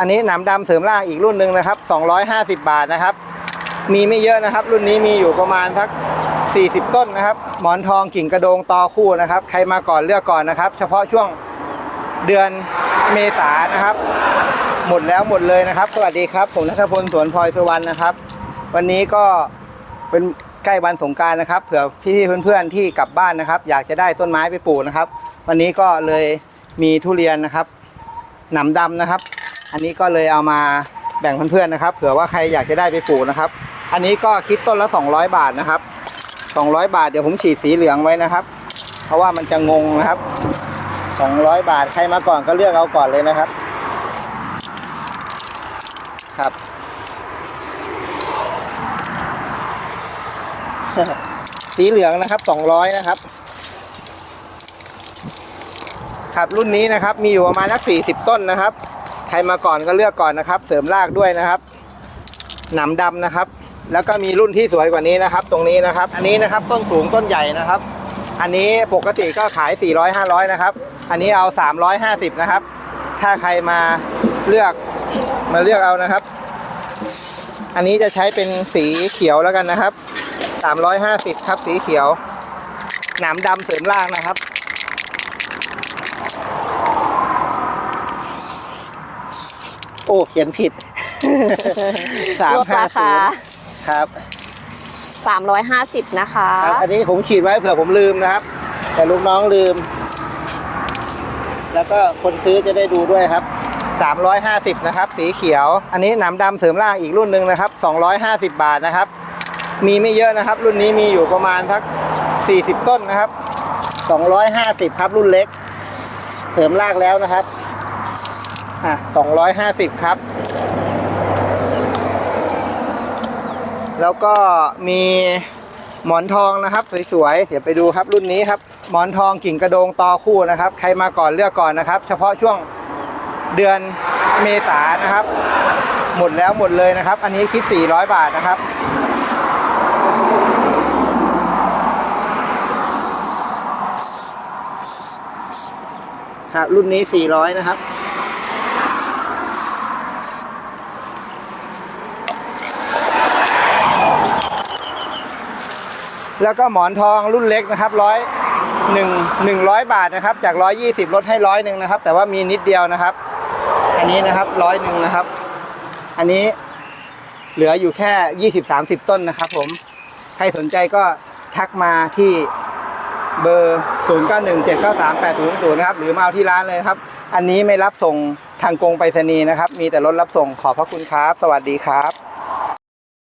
อันนี้หนามดำเสริมล่างอีกรุ่นหนึ่งนะครับ 250 บาทนะครับ มีไม่เยอะนะครับ รุ่นนี้มีอยู่ประมาณสัก 40 ต้นนะครับ หมอนทองกิ่งกระโดงตอคู่นะครับ ใครมาก่อนเลือกก่อนนะครับ เฉพาะช่วงเดือนเมษานะครับ หมดแล้วหมดเลยนะครับ สวัสดีครับ ผมนัทพลสวนพลอยสุวรรณนะครับ วันนี้ก็เป็นใกล้วันสงการนะครับ เผื่อพี่ๆเพื่อนๆที่กลับบ้านนะครับ อยากจะได้ต้นไม้ไปปลูกนะครับ วันนี้ก็เลยมีทุเรียนนะครับหนำดำนะครับ อันนี้ก็เลยเอามาแบ่งเพื่อนๆนะครับ เผื่อว่าใครอยากจะได้ไปปลูกนะครับ อันนี้ก็คิดต้นละ 200 บาทนะครับ 200 บาทเดี๋ยวผมฉีดสีเหลืองไว้นะครับ เพราะว่ามันจะงงนะครับ 200 บาทใครมาก่อนก็เลือกเอาก่อนเลยนะครับ ครับ สีเหลืองนะครับ 200 นะครับครับรุ่นนี้นะครับมีอยู่ประมาณสัก40 ต้นนะครับ ใครมาก่อนก็เลือกก่อนนะครับ เสริมรากด้วยนะครับหนำดำนะครับ แล้วก็มีรุ่นที่สวยกว่านี้นะครับ ตรงนี้นะครับ อันนี้นะครับต้นสูงต้นใหญ่นะครับ อันนี้ปกติก็ขาย 400 500 นะครับ อันนี้เอา 350 นะครับ ถ้าใครมาเลือกมาเลือกเอานะครับ อันนี้จะใช้เป็นสีเขียวแล้วกันนะครับ 350 ครับสีเขียวหนามดำเสริมรากนะครับ โอ้เขียนผิดสามลดห้าราศูคานย์ครับ350 นะคะ ครับ อันนี้ผมฉีดไว้เผื่อผมลืมนะครับ แต่ลูกน้องลืม แล้วก็คนซื้อจะได้ดูด้วยครับ 350 นะครับ สีเขียว อันนี้หนามดำเสริมล่างอีกรุ่นหนึ่งนะครับ 250 บาทนะครับ มีไม่เยอะนะครับ รุ่นนี้มีอยู่ประมาณสัก 40 ต้นนะครับ 250 ครับรุ่นเล็ก เสริมรากแล้วนะครับ อะ250ครับ แล้วก็มีหมอนทองนะครับสวยๆ เดี๋ยวไปดูครับรุ่นนี้ครับ หมอนทองกิ่งกระโดงตอคู่นะครับ ใครมาก่อนเลือกก่อนนะครับ เฉพาะช่วงเดือนเมษานะครับ หมดแล้วหมดเลยนะครับ อันนี้คิด 400 บาทนะครับ ครับรุ่นนี้ 400 นะครับ แล้วก็หมอนทองรุ่นเล็กนะครับร้อยหนึ่งหนึ่งร้อยบาทนะครับ จากร้อยยี่สิบลดให้ร้อยหนึ่งนะครับ แต่ว่ามีนิดเดียวนะครับ อันนี้นะครับร้อยหนึ่งนะครับ อันนี้เหลืออยู่แค่ยี่สิบสามสิบต้นนะครับ ผมใครสนใจก็ทักมาที่เบอร์ศูนย์เก้าหนึ่งเจ็ดเก้าสามแปดศูนย์ศูนย์นะครับ หรือมาเอาที่ร้านเลยครับ อันนี้ไม่รับส่งทางกรงไปรษณีย์นะครับ มีแต่รถรับส่งขอบพระคุณครับ สวัสดีครับ